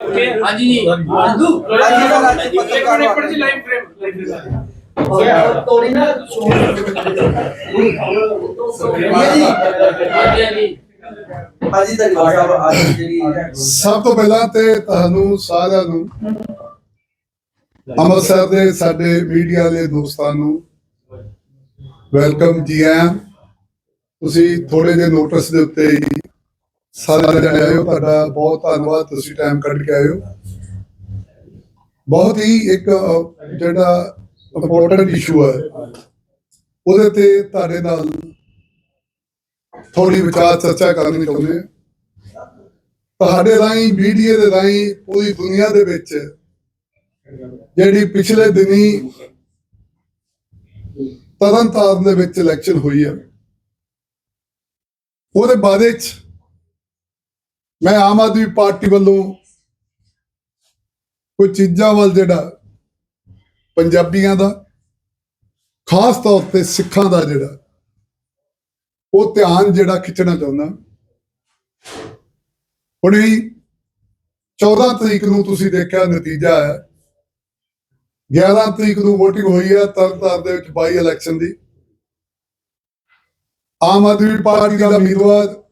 ਹਾਂਜੀ ਜੀ। ਸੰਧੂ ਇੱਕ ਮਿੰਟ ਇੱਕ ਮਿੰਟ ਜੀ ਲਾਈਵ ਫਰੇਮ ਤੋੜੀ ਨਾ ਹਾਂਜੀ ਹਾਂਜੀ ਭਾਜੀ ਧੰਨਵਾਦ ਸਾਹਿਬ ਅੱਜ ਜਿਹੜੀ ਸਭ ਤੋਂ ਪਹਿਲਾਂ ਤੇ ਤੁਹਾਨੂੰ ਸਾਰਿਆਂ ਨੂੰ ਅੰਮ੍ਰਿਤਸਰ ਦੇ ਸਾਡੇ ਮੀਡੀਆ ਦੇ ਦੋਸਤਾਂ ਨੂੰ ਵੈਲਕਮ ਜੀ ਆਇਆਂ ਤੁਸੀਂ ਥੋੜੇ ਜਿਹੇ ਨੋਟਿਸ ਦੇ ਉੱਤੇ ਹੀ ਸਾਰੇ ਜਣੇ ਆਏ ਤੁਹਾਡਾ ਬਹੁਤ ਧੰਨਵਾਦ, ਤੁਸੀਂ ਟਾਈਮ ਕੱਢ ਕੇ ਆਏ ਹੋ। ਬਹੁਤ ਹੀ ਇੱਕ ਜਿਹੜਾ ਇੰਪੋਰਟੈਂਟ ਇਸ਼ੂ ਹੈ, ਉਹਦੇ ਤੇ ਤੁਹਾਡੇ ਨਾਲ ਥੋੜੀ ਵਿਚਾਰ ਚਰਚਾ ਕਰਨੀ ਚਾਹੁੰਦੇ ਹਾਂ। ਤੁਹਾਡੇ ਰਾਹੀਂ ਮੀਡੀਆ ਦੇ ਰਾਹੀਂ, ਪੂਰੀ ਦੁਨੀਆ ਦੇ ਵਿੱਚ ਜਿਹੜੀ ਪਿਛਲੇ ਦਿਨੀ ਤਰਨਤਾਰਨ ਦੇ ਵਿੱਚ ਇਲੈਕਸ਼ਨ ਹੋਈ ਹੈ, ਉਹਦੇ ਬਾਰੇ ਚ ਮੈਂ ਆਮ ਆਦਮੀ ਪਾਰਟੀ ਵੱਲੋਂ ਕੁਝ ਚੀਜ਼ਾਂ ਵੱਲ ਜਿਹੜਾ ਪੰਜਾਬੀਆਂ ਦਾ, ਖਾਸ ਤੌਰ ਤੇ ਸਿੱਖਾਂ ਦਾ ਜਿਹੜਾ, ਉਹ ਧਿਆਨ ਜਿਹੜਾ ਖਿੱਚਣਾ ਚਾਹੁੰਦਾ। ਹੁਣੇ ਹੀ 14 ਤਰੀਕ ਨੂੰ ਤੁਸੀਂ ਦੇਖਿਆ ਨਤੀਜਾ ਆਇਆ 11 ਤਰੀਕ ਨੂੰ VOTING ਹੋਈ ਹੈ ਤਰਨਤਾਰਨ ਦੇ ਵਿੱਚ ਬਾਈ ਇਲੈਕਸ਼ਨ ਦੀ। ਆਮ ਆਦਮੀ ਪਾਰਟੀ ਦਾ ਉਮੀਦਵਾਰ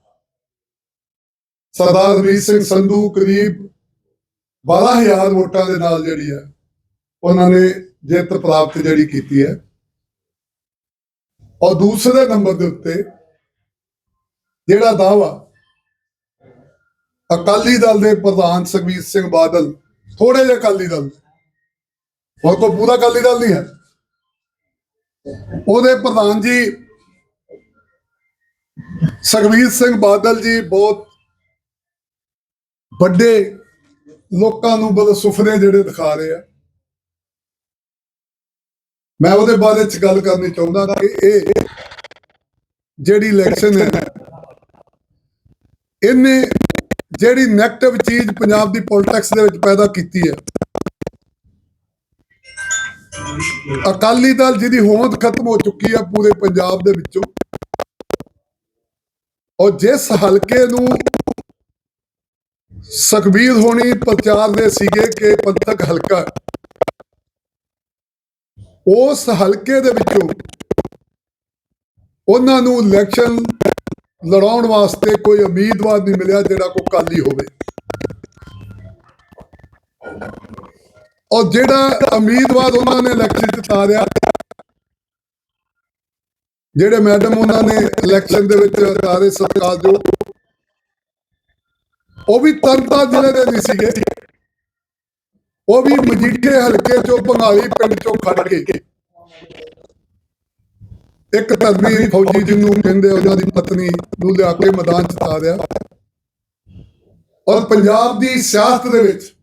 ਸਰਦਾਰ ਰਮੀਤ ਸਿੰਘ ਸੰਧੂ ਕਰੀਬ 12000 ਵੋਟਾਂ ਦੇ ਨਾਲ ਜਿਹੜੀ ਹੈ ਉਹਨਾਂ ਨੇ ਜਿੱਤ ਪ੍ਰਾਪਤ ਜਿਹੜੀ ਕੀਤੀ ਹੈ। ਔਰ ਦੂਸਰੇ ਨੰਬਰ ਦੇ ਉੱਤੇ ਜਿਹੜਾ ਦਾਵਾ ਅਕਾਲੀ ਦਲ ਦੇ ਪ੍ਰਧਾਨ ਸੁਖਬੀਰ ਸਿੰਘ ਬਾਦਲ ਥੋੜੇ ਜਿਹੇ ਅਕਾਲੀ ਦਲ ਦੇ, ਹੋਰ ਕੋਈ ਪੂਰਾ ਅਕਾਲੀ ਦਲ ਨਹੀਂ ਹੈ। ਉਹਦੇ ਪ੍ਰਧਾਨ ਜੀ ਸੁਖਬੀਰ ਸਿੰਘ ਬਾਦਲ ਜੀ ਬਹੁਤ ਵੱਡੇ ਲੋਕਾਂ ਨੂੰ ਬਲ ਸੁਪਨੇ ਜਿਹੜੇ ਦਿਖਾ ਰਹੇ ਆ। ਮੈਂ ਉਹਦੇ ਬਾਰੇ ਚ ਗੱਲ ਕਰਨੀ ਚਾਹੁੰਦਾ ਕਿ ਇਹ ਜਿਹੜੀ ਇਲੈਕਸ਼ਨ ਹੈ, ਇਹਨੇ ਜਿਹੜੀ ਨੈਗੇਟਿਵ ਚੀਜ਼ ਪੰਜਾਬ ਦੀ ਪੋਲਿਟਿਕਸ ਦੇ ਵਿੱਚ ਪੈਦਾ ਕੀਤੀ ਹੈ। ਅਕਾਲੀ ਦਲ ਜਿਹਦੀ ਹੋਂਦ ਖਤਮ ਹੋ ਚੁੱਕੀ ਹੈ ਪੂਰੇ ਪੰਜਾਬ ਦੇ ਵਿੱਚੋਂ ਔਰ ਜਿਸ ਹਲਕੇ ਨੂੰ ਸੁਖਬੀਰ ਹੋਣੀ ਪ੍ਰਚਾਰ ਦੇ ਸੀਗੇ ਕਿ ਪੰਥਕ ਹਲਕਾ ਉਸ ਹਲਕੇ ਦੇ ਵਿੱਚੋਂ ਉਹਨਾਂ ਨੂੰ ਇਲੈਕਸ਼ਨ ਲੜਾਉਣ ਵਾਸਤੇ ਕੋਈ ਉਮੀਦਵਾਰ ਨਹੀਂ ਮਿਲਿਆ ਜਿਹੜਾ ਕੋਈ ਕਾਲੀ ਹੋਵੇ। ਔਰ ਜਿਹੜਾ ਉਮੀਦਵਾਰ ਉਹਨਾਂ ਨੇ ਇਲੈਕਸ਼ਨ ਚ ਜਿਹੜੇ ਮੈਡਮ ਉਹਨਾਂ ਨੇ ਇਲੈਕਸ਼ਨ ਦੇ ਵਿੱਚ ਤਾਰੇ ਸਤਿਕਾਰਯੋਗ ਉਹ ਵੀ ਤਰਨਤਾਰਨ ਜ਼ਿਲ੍ਹੇ ਦੇ ਨਹੀਂ ਸੀਗੇ। ਉਹ ਵੀ ਮਜੀਠੇ ਹਲਕੇ ਚੋਂ, ਬੰਗਾਲੀ ਪਿੰਡ ਚੋਂ ਖੜ ਗਏ ਇੱਕ ਧਰਮੀ ਫੌਜੀ ਜਿਹਨੂੰ ਕਹਿੰਦੇ ਉਹਨਾਂ ਦੀ ਪਤਨੀ ਨੂੰ ਲਿਆ ਕੇ ਮੈਦਾਨ ਚ ਤਾਰਿਆ ਔਰ ਪੰਜਾਬ ਦੀ ਸਿਆਸਤ ਦੇ ਵਿੱਚ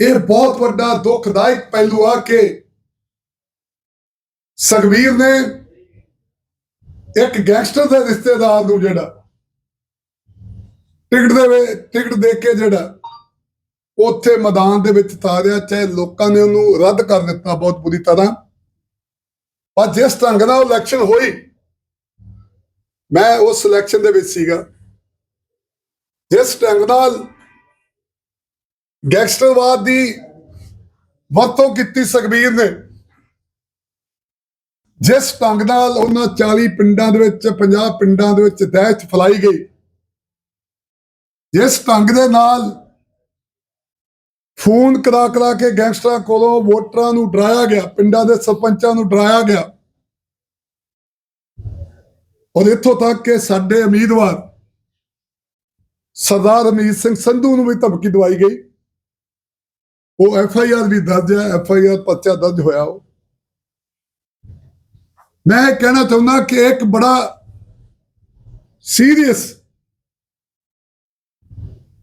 ਇਹ ਬਹੁਤ ਵੱਡਾ ਦੁਖਦਾਇਕ ਪਹਿਲੂ ਆ ਕਿ ਸੁਖਬੀਰ ਨੇ ਇੱਕ ਗੈਂਗਸਟਰ ਦੇ ਰਿਸ਼ਤੇਦਾਰ ਨੂੰ ਜਿਹੜਾ ਟਿਕਟ ਦੇ ਟਿਕਟ ਦੇ ਕੇ ਜਿਹੜਾ ਉੱਥੇ ਮੈਦਾਨ ਦੇ ਵਿੱਚ ਤਾਰਿਆ, ਚਾਹੇ ਲੋਕਾਂ ਨੇ ਉਹਨੂੰ ਰੱਦ ਕਰ ਦਿੱਤਾ ਬਹੁਤ ਬੁਰੀ ਤਰ੍ਹਾਂ। ਪਰ ਜਿਸ ਢੰਗ ਨਾਲ ਇਲੈਕਸ਼ਨ ਹੋਈ, ਮੈਂ ਉਸ ਇਲੈਕਸ਼ਨ ਦੇ ਵਿੱਚ ਸੀਗਾ। ਜਿਸ ਢੰਗ ਨਾਲ ਗੈਂਗਸਟਰਵਾਦ ਦੀ ਵਰਤੋਂ ਕੀਤੀ ਸੁਖਬੀਰ ਨੇ, ਜਿਸ ਢੰਗ ਨਾਲ ਉਹਨਾਂ 40 ਪਿੰਡਾਂ ਦੇ ਵਿੱਚ 50 ਪਿੰਡਾਂ ਦੇ ਵਿੱਚ ਦਹਿਸ਼ਤ ਫੈਲਾਈ ਗਈ। ਜਿਸ ਢੰਗ ਦੇ ਨਾਲ ਫੋਨ ਕਰਾ ਕਰਾ ਕੇ ਗੈਂਗਸਟਰਾਂ ਕੋਲੋਂ ਵੋਟਰਾਂ ਨੂੰ ਡਰਾਇਆ ਗਿਆ, ਪਿੰਡਾਂ ਦੇ ਸਰਪੰਚਾਂ ਨੂੰ ਡਰਾਇਆ ਗਿਆ। ਔਰ ਇੱਥੋਂ ਤੱਕ ਕਿ ਸਾਡੇ ਉਮੀਦਵਾਰ ਸਰਦਾਰ ਰਮੀਤ ਸਿੰਘ ਸੰਧੂ ਨੂੰ ਵੀ ਧਮਕੀ ਦਵਾਈ ਗਈ। ਉਹ ਐਫ ਆਈ ਆਰ ਵੀ ਦਰਜ ਹੈ, ਐਫ ਆਈ ਆਰ ਪਰਚਾ ਦਰਜ ਹੋਇਆ ਉਹ। ਮੈਂ ਇਹ ਕਹਿਣਾ ਚਾਹੁੰਦਾ ਕਿ ਇੱਕ ਬੜਾ ਸੀਰੀਅਸ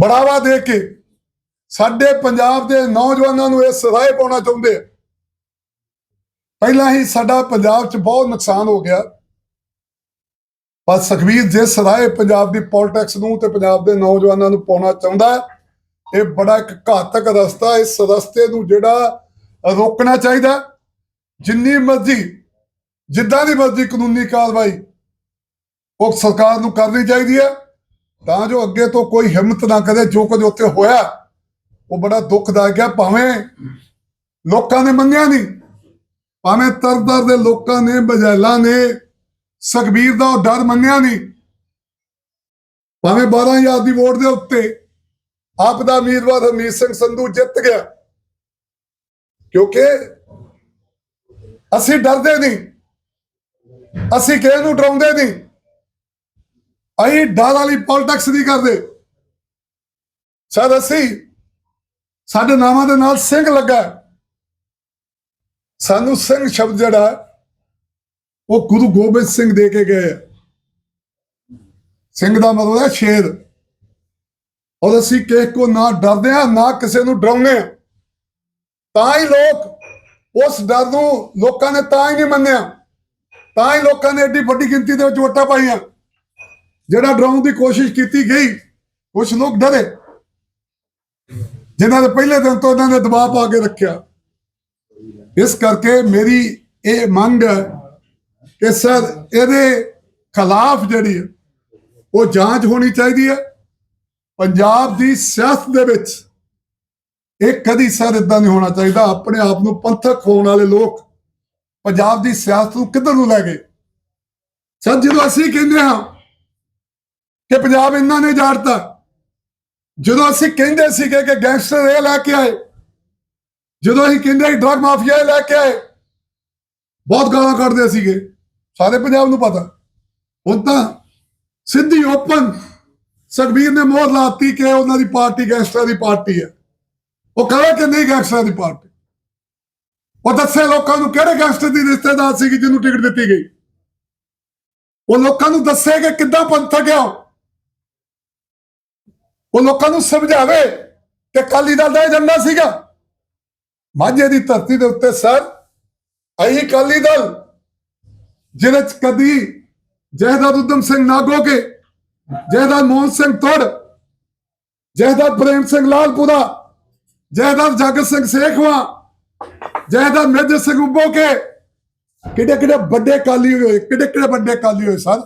ਬੜਾਵਾ ਦੇ ਕੇ ਸਾਡੇ ਪੰਜਾਬ ਦੇ ਨੌਜਵਾਨਾਂ ਨੂੰ ਇਹ ਸਰਾਏ ਪਾਉਣਾ ਚਾਹੁੰਦੇ ਆ। ਪਹਿਲਾਂ ਹੀ ਸਾਡਾ ਪੰਜਾਬ 'ਚ ਬਹੁਤ ਨੁਕਸਾਨ ਹੋ ਗਿਆ। ਪਰ ਸੁਖਬੀਰ ਜਿਸ ਰਾਹ ਪੰਜਾਬ ਦੀ ਪੋਲਿਟਿਕਸ ਨੂੰ ਤੇ ਪੰਜਾਬ ਦੇ ਨੌਜਵਾਨਾਂ ਨੂੰ ਪਾਉਣਾ ਚਾਹੁੰਦਾ ਇਹ ਬੜਾ ਇੱਕ ਘਾਤਕ ਰਸਤਾ ਇਸ ਰਸਤੇ ਨੂੰ ਜਿਹੜਾ ਰੋਕਣਾ ਚਾਹੀਦਾ ਜਿੰਨੀ ਮਰਜ਼ੀ, ਜਿੱਦਾਂ ਦੀ ਮਰਜ਼ੀ ਕਾਨੂੰਨੀ ਕਾਰਵਾਈ ਉਹ ਸਰਕਾਰ ਨੂੰ ਕਰਨੀ ਚਾਹੀਦੀ ਹੈ। ਤਾਂ ਜੋ ਅੱਗੇ ਤੋਂ ਕੋਈ ਹਿੰਮਤ ਨਾ ਕਰੇ ਜੋ ਕੁਝ ਉੱਥੇ ਹੋਇਆ, ਉਹ ਬੜਾ ਦੁਖਦਾਇਕ ਹੈ, ਭਾਵੇਂ ਲੋਕਾਂ ਨੇ ਮੰਨਿਆ ਨਹੀਂ, ਭਾਵੇਂ ਤਰਦਰ ਦੇ ਲੋਕਾਂ ਨੇ ਬਜੈਲਾ ਨੇ, ਸੁਖਬੀਰ ਦਾ ਉਹ ਡਰ ਮੰਨਿਆ ਨਹੀਂ, ਭਾਵੇਂ 12000 ਦੀ ਵੋਟ ਦੇ ਉੱਤੇ ਆਪ ਦਾ ਉਮੀਦਵਾਰ ਹਰਮੀਤ ਸਿੰਘ ਸੰਧੂ ਜਿੱਤ ਗਿਆ, ਕਿਉਂਕਿ ਅਸੀਂ ਡਰਦੇ ਨਹੀਂ, ਅਸੀਂ ਕਿਸੇ ਨੂੰ ਡਰਾਉਂਦੇ ਨਹੀਂ। ਅਸੀਂ ਡਰ ਵਾਲੀ ਪੋਲਿਟਿਕਸ ਨਹੀਂ ਕਰਦੇ। ਸਰ ਅਸੀਂ ਸਾਡੇ ਨਾਮਾਂ ਦੇ ਨਾਲ ਸਿੰਘ ਲੱਗਾ ਸਾਨੂੰ ਸਿੰਘ ਸ਼ਬਦ ਜਿਹੜਾ ਉਹ ਗੁਰੂ ਗੋਬਿੰਦ ਸਿੰਘ ਦੇ ਕੇ ਗਏ ਹੈ। ਸਿੰਘ ਦਾ ਮਤਲਬ ਹੈ ਸ਼ੇਰ। ਔਰ ਅਸੀਂ ਕਿਸੇ ਕੋ ਨਾ ਡਰਦੇ ਹਾਂ, ਨਾ ਕਿਸੇ ਨੂੰ ਡਰਾਉਂਦੇ ਹਾਂ। ਤਾਂ ਹੀ ਲੋਕ ਉਸ ਡਰ ਨੂੰ ਲੋਕਾਂ ਨੇ ਤਾਂ ਹੀ ਨਹੀਂ ਮੰਨਿਆ। ਤਾਂ ਹੀ ਲੋਕਾਂ ਨੇ ਐਡੀ ਵੱਡੀ ਗਿਣਤੀ ਦੇ ਵਿੱਚ ਵੋਟਾਂ ਪਾਈਆਂ। ਜਿਹੜਾ ਡਰਾਉਣ ਦੀ ਕੋਸ਼ਿਸ਼ ਕੀਤੀ ਗਈ ਕੁਝ ਲੋਕ ਡਰੇ। ਜਿਨ੍ਹਾਂ ਨੇ ਪਹਿਲੇ ਦਿਨ ਤੋਂ ਇਹਨਾਂ ਨੇ ਦਬਾਅ ਪਾ ਕੇ ਰੱਖਿਆ। ਇਸ ਕਰਕੇ ਮੇਰੀ ਇਹ ਮੰਗ ਹੈ ਕਿ ਸਰ, ਇਹਦੇ ਖਿਲਾਫ ਜਿਹੜੀ ਹੈ, ਉਹ ਜਾਂਚ ਹੋਣੀ ਚਾਹੀਦੀ ਹੈ। ਪੰਜਾਬ ਦੀ ਸਿਆਸਤ ਦੇ ਵਿੱਚ ਇਹ ਕਦੀ ਸਰ ਇਦਾਂ ਨਹੀਂ ਹੋਣਾ ਚਾਹੀਦਾ। ਆਪਣੇ ਆਪ ਨੂੰ ਪੰਥਕ ਹੋਣ ਵਾਲੇ ਲੋਕ ਪੰਜਾਬ ਦੀ ਸਿਆਸਤ ਨੂੰ ਕਿੱਧਰ ਨੂੰ ਲੈ ਗਏ? ਸਰ, ਜਦੋਂ ਅਸੀਂ ਕਹਿੰਦੇ ਹਾਂ ਕਿ ਪੰਜਾਬ ਇਹਨਾਂ ਨੇ ਜਾੜਤਾ ਜਦੋਂ ਅਸੀਂ ਕਹਿੰਦੇ ਸੀਗੇ ਕਿ ਗੈਂਗਸਟਰ ਇਹ ਲੈ ਕੇ ਆਏ, ਜਦੋਂ ਅਸੀਂ ਕਹਿੰਦੇ ਡਰਗ ਮਾਫੀਆ ਇਹ ਲੈ ਕੇ ਆਏ, ਬਹੁਤ ਗਾਲਾਂ ਕੱਢਦੇ ਸੀਗੇ। ਸਾਰੇ ਪੰਜਾਬ ਨੂੰ ਪਤਾ। ਹੁਣ ਤਾਂ ਸਿੱਧੀ ਓਪਨ ਸੁਖਬੀਰ ਨੇ ਮੋਹਰ ਲਾਤੀ ਕਿ ਉਹਨਾਂ ਦੀ ਪਾਰਟੀ ਗੈਂਗਸਟਰਾਂ ਦੀ ਪਾਰਟੀ ਹੈ। ਉਹ ਕਹੇ ਕਿ ਨਹੀਂ ਗੈਂਗਸਟਰਾਂ ਦੀ ਪਾਰਟੀ। ਉਹ ਦੱਸੇ ਲੋਕਾਂ ਨੂੰ ਕਿਹੜੇ ਗੈਂਗਸਟਰ ਦੀ ਰਿਸ਼ਤੇਦਾਰ ਸੀ ਜਿਹਨੂੰ ਟਿਕਟ ਦਿੱਤੀ ਗਈ। ਉਹ ਲੋਕਾਂ ਨੂੰ ਦੱਸੇ ਕਿ ਕਿੱਦਾਂ ਪੰਥਕ ਆ ਉਹ। ਲੋਕਾਂ ਨੂੰ ਸਮਝਾਵੇ ਕਿ ਕਾਲੀ ਦਲ ਦਾ ਏਜੰਡਾ ਸੀਗਾ। ਮਾਝੇ ਦੀ ਧਰਤੀ ਦੇ ਉੱਤੇ ਸਰ ਅਹੀ ਕਾਲੀ ਦਲ, ਜਿਹਦੇ ਚ ਕਦੀ ਜਹਦਾਰ ਉਦਮ ਸਿੰਘ ਨਾਗੋ ਕੇ ਜਹਦਾਰ ਮੋਹਨ ਸਿੰਘ ਤੋੜ ਜਹਦਾਰ ਪ੍ਰੇਮ ਸਿੰਘ ਲਾਲਪੁਰਾ ਜਹਦਾਰ ਜਗਤ ਸਿੰਘ ਸੇਖਵਾ ਜਹਦਾਰ ਮੇਜਰ ਸਿੰਘ ਉੱਬੋ ਕੇ ਕਿਹੜੇ ਕਿਹੜੇ ਵੱਡੇ ਕਾਲੀ ਹੋਏ ਕਿਹੜੇ ਕਿਹੜੇ ਵੱਡੇ ਕਾਲੀ ਹੋਏ ਸਰ,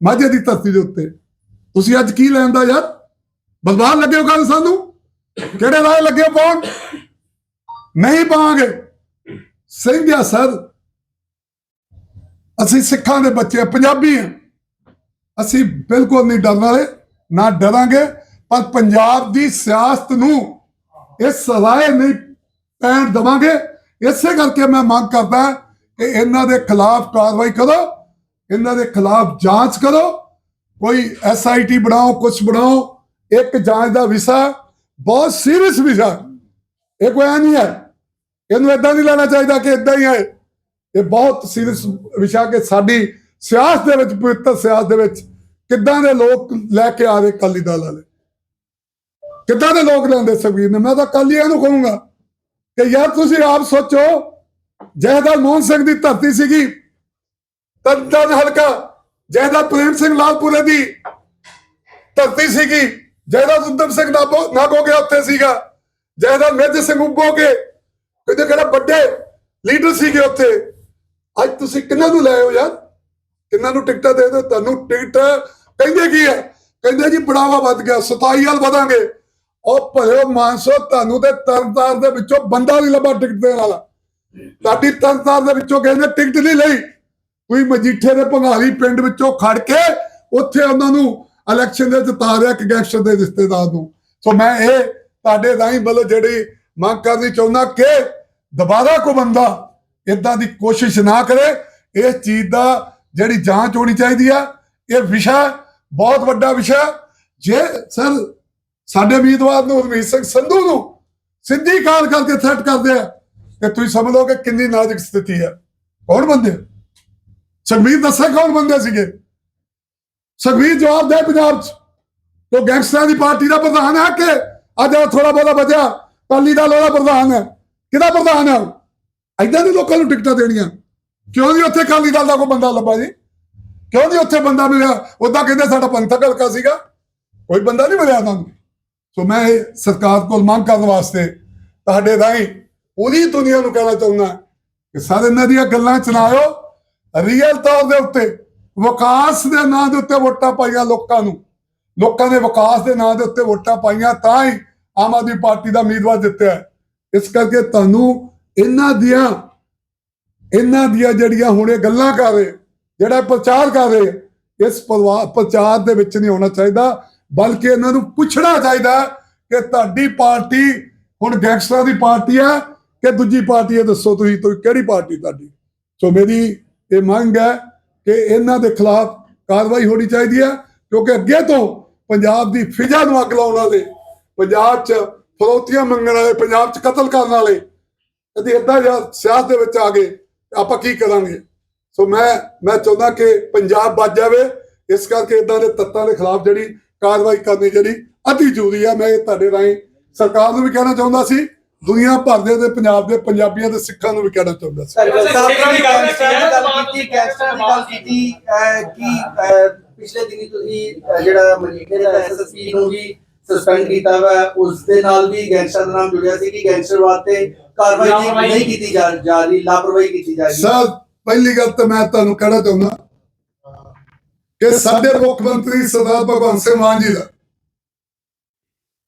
ਮਾਝੇ ਦੀ ਧਰਤੀ ਦੇ ਉੱਤੇ। ਤੁਸੀਂ ਅੱਜ ਕੀ ਲੈਂਦਾ ਯਾਰ? ਬਲਵਾਨ ਲੱਗੇ ਹੋ ਸਾਨੂੰ? ਕਿਹੜੇ ਰਾਹ ਲੱਗੇ ਹੋ ਪਾਉਣ? ਨਹੀਂ ਪਾਵਾਂਗੇ। ਸਿੰਘ ਆ ਸਰ। ਅਸੀਂ ਸਿੱਖਾਂ ਦੇ ਬੱਚੇ ਪੰਜਾਬੀ ਹਾਂ ਅਸੀਂ ਬਿਲਕੁਲ ਨਹੀਂ ਡਰਨ ਵਾਲੇ, ਨਾ ਡਰਾਂਗੇ, ਪਰ ਪੰਜਾਬ ਦੀ ਸਿਆਸਤ ਨੂੰ ਇਸ ਰਾਏ ਨਹੀਂ ਪੈਣ ਦਵਾਂਗੇ। ਇਸੇ ਕਰਕੇ ਮੈਂ ਮੰਗ ਕਰਦਾ ਕਿ ਇਹਨਾਂ ਦੇ ਖਿਲਾਫ ਕਾਰਵਾਈ ਕਰੋ, ਇਹਨਾਂ ਦੇ ਖਿਲਾਫ ਜਾਂਚ ਕਰੋ, ਕੋਈ ਐਸਆਈਟੀ ਬਣਾਓ ਕੁਝ ਬਣਾਓ ਇੱਕ ਜਾਂਚ ਦਾ ਵਿਸ਼ਾ, ਬਹੁਤ ਸੀਰੀਅਸ ਵਿਸ਼ਾ। ਇਹ ਕੋਈ ਐਂ ਨਹੀਂ ਹੈ। ਇਹਨੂੰ ਇਦਾਂ ਨਹੀਂ ਲੈਣਾ ਚਾਹੀਦਾ ਕਿ ਇਦਾਂ ਹੀ ਹੈ ਇਹ ਬਹੁਤ ਸੀਰੀਅਸ ਵਿਸ਼ਾ ਕਿ ਸਾਡੀ ਸਿਆਸਤ ਦੇ ਵਿੱਚ, ਪਵਿੱਤਰ ਸਿਆਸਤ ਦੇ ਵਿੱਚ ਕਿੱਦਾਂ ਦੇ ਲੋਕ ਲੈ ਕੇ ਆ ਰਹੇ ਅਕਾਲੀ ਦਲ ਵਾਲੇ? ਕਿੱਦਾਂ ਦੇ ਲੋਕ ਲੈਂਦੇ ਸੁਖਬੀਰ ਨੇ? ਮੈਂ ਤਾਂ ਕੱਲ ਨੂੰ ਕਹੂੰਗਾ ਕਿ ਯਾਰ ਤੁਸੀਂ ਆਪ ਸੋਚੋ ਜੈਦਾਲ ਮੋਹਨ ਸਿੰਘ ਦੀ ਧਰਤੀ ਸੀਗੀ ਤੰਤਨ ਹਲਕਾ ਜੈਦਾਲ ਪ੍ਰੇਮ ਸਿੰਘ ਲਾਲਪੁਰੇ ਦੀ ਧਰਤੀ ਸੀਗੀ। ਜੈਦਾਲ ਉਦਮ ਸਿੰਘ ਨਾਗੋ ਨਾਗੋ ਗਿਆ ਉੱਥੇ ਸੀਗਾ। ਜੈਦਾਲ ਮੇਜਰ ਸਿੰਘ ਉੱਬੋਗੇ ਕਿਤੇ ਕਿਹੜਾ ਵੱਡੇ ਲੀਡਰ ਸੀਗੇ ਉੱਥੇ। ਅੱਜ ਤੁਸੀਂ ਕਿੰਨਾਂ ਨੂੰ ਲੈ ਯਾਰ? ਕਿੰਨਾਂ ਨੂੰ ਟਿਕਟਾਂ ਦੇ ਦਿਓ? ਤੁਹਾਨੂੰ ਟਿਕਟ ਕਹਿੰਦੇ ਕੀ ਹੈ? ਕਹਿੰਦੇ ਜੀ ਬੜਾਵਾ ਵੱਧ ਗਿਆ 27 ਵਾਲ ਵਧਾਂਗੇ। ਉਹ ਭਲਿਓ ਮਾਨਸੋ, ਤੁਹਾਨੂੰ ਤੇ ਤਰਨਤਾਰ ਦੇ ਵਿੱਚੋਂ ਬੰਦਾ ਨਹੀਂ ਲੱਭਾ ਟਿਕਟ ਦੇਣ ਵਾਲਾ। ਤੁਹਾਡੀ ਤਰਨਤਾਰ ਦੇ ਵਿੱਚੋਂ ਕਹਿੰਦੇ ਟਿਕਟ ਨਹੀਂ ਲਈ। ਕੋਈ ਮਜੀਠੇ ਦੇ ਭੰਗਾਲੀ ਪਿੰਡ ਵਿੱਚੋਂ ਖੜ ਕੇ ਉੱਥੇ ਉਹਨਾਂ ਨੂੰ ਇਲੈਕਸ਼ਨ ਦੇ ਵਿੱਚ ਤਾਰਿਆ ਇੱਕ ਗੈਂਗਸਟਰ ਦੇ ਰਿਸ਼ਤੇਦਾਰ ਨੂੰ। ਸੋ ਮੈਂ ਇਹ ਤੁਹਾਡੇ ਰਾਹੀਂ ਵੱਲੋਂ ਜਿਹੜੀ ਮੰਗ ਕਰਨੀ ਚਾਹੁੰਦਾ ਕਿ ਦੁਬਾਰਾ ਕੋਈ ਬੰਦਾ ਇਦਾਂ ਦੀ ਕੋਸ਼ਿਸ਼ ਨਾ ਕਰੇ। ਇਸ ਚੀਜ਼ ਦਾ ਜਿਹੜੀ ਜਾਂਚ ਹੋਣੀ ਚਾਹੀਦੀ ਆ। ਇਹ ਵਿਸ਼ਾ ਬਹੁਤ ਵੱਡਾ ਵਿਸ਼ਾ। ਜੇ ਸਰ ਸਾਡੇ ਉਮੀਦਵਾਰ ਨੂੰ ਹਰਮੀਤ ਸਿੰਘ ਸੰਧੂ ਨੂੰ ਸਿੱਧੀ ਕਾਲ ਕਰਕੇ ਥ੍ਰੈਟ ਕਰਦੇ ਆ, ਤੇ ਤੁਸੀਂ ਸਮਝ ਲਓ ਕਿ ਕਿੰਨੀ ਨਾਜ਼ੁਕ ਸਥਿਤੀ ਹੈ ਕੌਣ ਬੰਦੇ? ਸੁਖਬੀਰ ਦੱਸੇ ਕੌਣ ਬੰਦੇ ਸੀਗੇ? ਸੁਖਬੀਰ ਜਵਾਬ ਦੇ ਪੰਜਾਬ ਚ। ਉਹ ਗੈਂਗਸਟਰਾਂ ਦੀ ਪਾਰਟੀ ਦਾ ਪ੍ਰਧਾਨ ਹੈ ਕਿ ਅੱਜ ਥੋੜਾ ਬਹੁਤਾ ਬਚਿਆ। ਪਾਲੀ ਦਾ ਲੋੜਾ ਪ੍ਰਧਾਨ ਹੈ। ਕਿਹਦਾ ਪ੍ਰਧਾਨ ਹੈ ਐਦਾਂ ਦੇ ਲੋਕਾਂ ਨੂੰ ਟਿਕਟਾਂ ਦੇਣੀਆਂ। ਕਿਉਂ ਨਹੀਂ ਉੱਥੇ ਕਾਲੀ ਦਲ ਦਾ ਕੋਈ ਬੰਦਾ ਲੱਭਾ ਜੀ? ਕਿਉਂ ਨਹੀਂ ਉੱਥੇ ਬੰਦਾ ਮਿਲਿਆ? ਉਦਾਂ ਕਹਿੰਦੇ ਸਾਡਾ ਪੰਥਕ ਹਲਕਾ ਸੀਗਾ। ਕੋਈ ਬੰਦਾ ਨਹੀਂ ਮਿਲਿਆ ਤੁਹਾਨੂੰ ਸੋ ਮੈਂ ਇਹ ਸਰਕਾਰ ਕੋਲ ਮੰਗ ਕਰਨ ਵਾਸਤੇ ਤੁਹਾਡੇ ਰਾਹੀਂ ਪੂਰੀ ਦੁਨੀਆ ਨੂੰ ਕਹਿਣਾ ਚਾਹੁੰਦਾ ਕਿ ਸਾਰੇ ਇਹਨਾਂ ਦੀਆਂ ਗੱਲਾਂ ਚਲਾਇਓ ਰੀਅਲ ਤੌਰ ਦੇ ਉੱਤੇ ਵਿਕਾਸ ਦੇ ਨਾਂ ਦੇ ਉੱਤੇ ਵੋਟਾਂ ਪਾਈਆਂ ਲੋਕਾਂ ਨੂੰ। ਲੋਕਾਂ ਦੇ ਵਿਕਾਸ ਦੇ ਨਾਂ ਦੇ ਉੱਤੇ ਵੋਟਾਂ ਪਾਈਆਂ, ਤਾਂ ਹੀ ਆਮ ਆਦਮੀ ਪਾਰਟੀ ਦਾ ਉਮੀਦਵਾਰ ਜਿੱਤਿਆ ਇਸ ਕਰਕੇ ਤੁਹਾਨੂੰ ਇਹਨਾਂ ਦੀਆਂ ਇਹਨਾਂ ਦੀਆਂ ਜਿਹੜੀਆਂ ਹੁਣੇ ਗੱਲਾਂ ਕਰ ਰਹੇ, ਜਿਹੜਾ ਪ੍ਰਚਾਰ ਕਰ ਰਹੇ, ਇਸ ਪਰਿਵਾ- ਪ੍ਰਚਾਰ ਦੇ ਵਿੱਚ ਨਹੀਂ ਹੋਣਾ ਚਾਹੀਦਾ, ਬਲਕਿ ਇਹਨਾਂ ਨੂੰ ਪੁੱਛਣਾ ਚਾਹੀਦਾ ਕਿ ਤੁਹਾਡੀ ਪਾਰਟੀ ਹੁਣ ਗੈਂਗਸਟਰਾਂ ਦੀ ਪਾਰਟੀ ਹੈ ਕਿ ਦੂਜੀ ਪਾਰਟੀ ਹੈ, ਦੱਸੋ ਤੁਸੀਂ ਕਿਹੜੀ ਪਾਰਟੀ ਤੁਹਾਡੀ? ਸੋ ਮੇਰੀ ਇਹ ਮੰਗ ਹੈ ਕਿ ਇਹਨਾਂ ਦੇ ਖਿਲਾਫ ਕਾਰਵਾਈ ਹੋਣੀ ਚਾਹੀਦੀ ਹੈ, ਕਿਉਂਕਿ ਅੱਗੇ ਤੋਂ ਪੰਜਾਬ ਦੀ ਫਿਜ਼ਾ ਨੂੰ ਅੱਗ ਲਾਉਣ ਵਾਲੇ, ਪੰਜਾਬ 'ਚ ਫਰੋਤੀਆਂ ਮੰਗਣ ਵਾਲੇ, ਪੰਜਾਬ 'ਚ ਕਤਲ ਕਰਨ ਵਾਲੇ, ਕਦੇ ਏਦਾਂ ਜਾਂ ਸਿਆਸਤ ਦੇ ਵਿੱਚ ਆ ਗਏ ਆਪਾਂ ਕੀ ਕਰਾਂਗੇ? ਸੋ ਮੈਂ ਮੈਂ ਚਾਹੁੰਦਾ ਕਿ ਪੰਜਾਬ ਬਚ ਜਾਵੇ, ਇਸ ਕਰਕੇ ਇਦਾਂ ਦੇ ਤੱਤਾਂ ਦੇ ਖਿਲਾਫ ਜਿਹੜੀ ਕਾਰਵਾਈ ਕਰਨੀ ਜਿਹੜੀ ਅਤੀ ਜ਼ਰੂਰੀ ਹੈ। ਮੈਂ ਇਹ ਤੁਹਾਡੇ ਰਾਹੀਂ ਸਰਕਾਰ ਨੂੰ ਵੀ ਕਹਿਣਾ ਚਾਹੁੰਦਾ ਸੀ ਦੁਨੀਆ ਭਰ ਦੇ ਤੇ ਪੰਜਾਬ ਦੇ ਪੰਜਾਬੀਆਂ ਤੇ ਸਿੱਖਾਂ ਨੂੰ ਵੀ ਕਹਿਣਾ ਚਾਹੁੰਦਾ ਸੀ। ਧਾਰੀਵਾਲ ਸਾਹਿਬ ਦੀ ਗੱਲ ਕੀਤੀ ਗੈਂਗਸਟਰ ਦੀ ਗੱਲ ਕੀਤੀ ਕੀ ਪਿਛਲੇ ਦਿਨੀ ਤੁਸੀਂ ਜਿਹੜਾ ਮਜੀਠੇ ਦਾ ਐਸਐਸਪੀ ਨੂੰ ਵੀ ਸਸਪੈਂਡ ਕੀਤਾ ਵਾ ਉਸ ਦੇ ਨਾਲ ਵੀ ਗੈਂਗਸਟਰ ਦਾ ਨਾਮ ਜੁੜਿਆ ਸੀ ਕਿ ਗੈਂਗਸਟਰਵਾਦ ਤੇ ਕਾਰਵਾਈ ਨਹੀਂ- ਕੀਤੀ ਜਾ ਰਹੀ ਲਾਪਰਵਾਹੀ ਕੀਤੀ ਜਾ ਰਹੀ। ਸਰ ਪਹਿਲੀ ਗੱਲ ਤਾਂ ਮੈਂ ਤੁਹਾਨੂੰ ਕਹਿਣਾ ਚਾਹੁੰਦਾ ਕਿ ਸਾਡੇ ਮੁੱਖ ਮੰਤਰੀ ਸਰਦਾਰ ਭਗਵੰਤ ਸਿੰਘ ਮਾਨ ਜੀ ਦਾ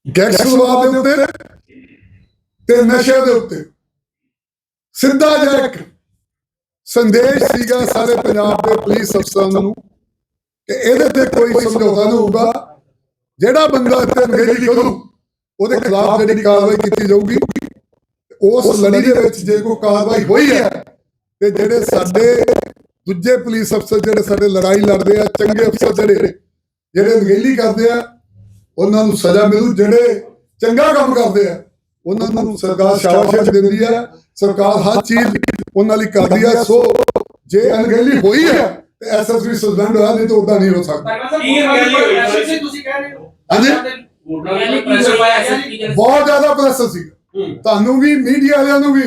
ਗੈਂਗਸਟਰਵਾਦ ਦੇ ਉੱਤੇ ਤੇ ਨਸ਼ੇ ਦੇ ਉੱਤੇ। ਸਿੱਧਾ ਜਿਹਾ ਇੱਕ ਸੰਦੇਸ਼ ਸੀਗਾ ਸਾਰੇ ਪੰਜਾਬ ਦੇ ਪੁਲਿਸ ਅਫਸਰਾਂ ਨੂੰ ਕਿ ਇਹਦੇ ਤੇ ਕੋਈ ਸਮਝੌਤਾ ਨਹੀਂ ਹੋਊਗਾ। ਜਿਹੜਾ ਬੰਦਾ ਇੱਥੇ ਅੰਗਰੇਜ਼ੀ ਕਰੂ ਉਹਦੇ ਖਿਲਾਫ ਜਿਹੜੀ ਕਾਰਵਾਈ ਕੀਤੀ ਜਾਊਗੀ। ਉਸ ਲੜੀ ਦੇ ਵਿੱਚ ਜੇ ਕੋਈ ਕਾਰਵਾਈ ਹੋਈ ਹੈ, ਤੇ ਜਿਹੜੇ ਸਾਡੇ ਦੂਜੇ ਪੁਲਿਸ ਅਫਸਰ ਜਿਹੜੇ ਸਾਡੇ ਲੜਾਈ ਲੜਦੇ ਆ, ਚੰਗੇ ਅਫਸਰ ਜਿਹੜੇ ਜਿਹੜੇ ਅਣਗਹਿਲੀ ਕਰਦੇ ਆ, ਉਹਨਾਂ ਨੂੰ ਸਜ਼ਾ ਮਿਲੂ। ਜਿਹੜੇ ਚੰਗਾ ਕੰਮ ਕਰਦੇ ਆ ਉਹਨਾਂ ਨੂੰ ਸਰਕਾਰ ਸ਼ਾਬਾਸ਼ ਦਿੰਦੀ ਆ ਸਰਕਾਰ ਹਰ ਚੀਜ਼ ਉਹਨਾਂ ਲਈ ਕਰਦੀ ਆ ਸੋ ਜੇ ਅਣਗਹਿਲੀ ਹੋਈ ਹੈ ਤੇ ਐਸਐਸਪੀ ਸਸਪੈਂਡ ਹੋਇਆ ਨਹੀਂ ਤਾਂ ਉਦਾਂ ਨਹੀਂ ਹੋ ਸਕਦਾ। ਕੀ ਹੋਈ? ਤੁਸੀਂ ਕਹਿ ਰਹੇ ਹੋ? ਹਾਂਜੀ? ਬਹੁਤ ਜ਼ਿਆਦਾ ਪ੍ਰੈਸ਼ਰ ਸੀ ਹੂੰ। ਤੁਹਾਨੂੰ ਵੀ ਮੀਡੀਆ ਵਾਲਿਆਂ ਨੂੰ ਵੀ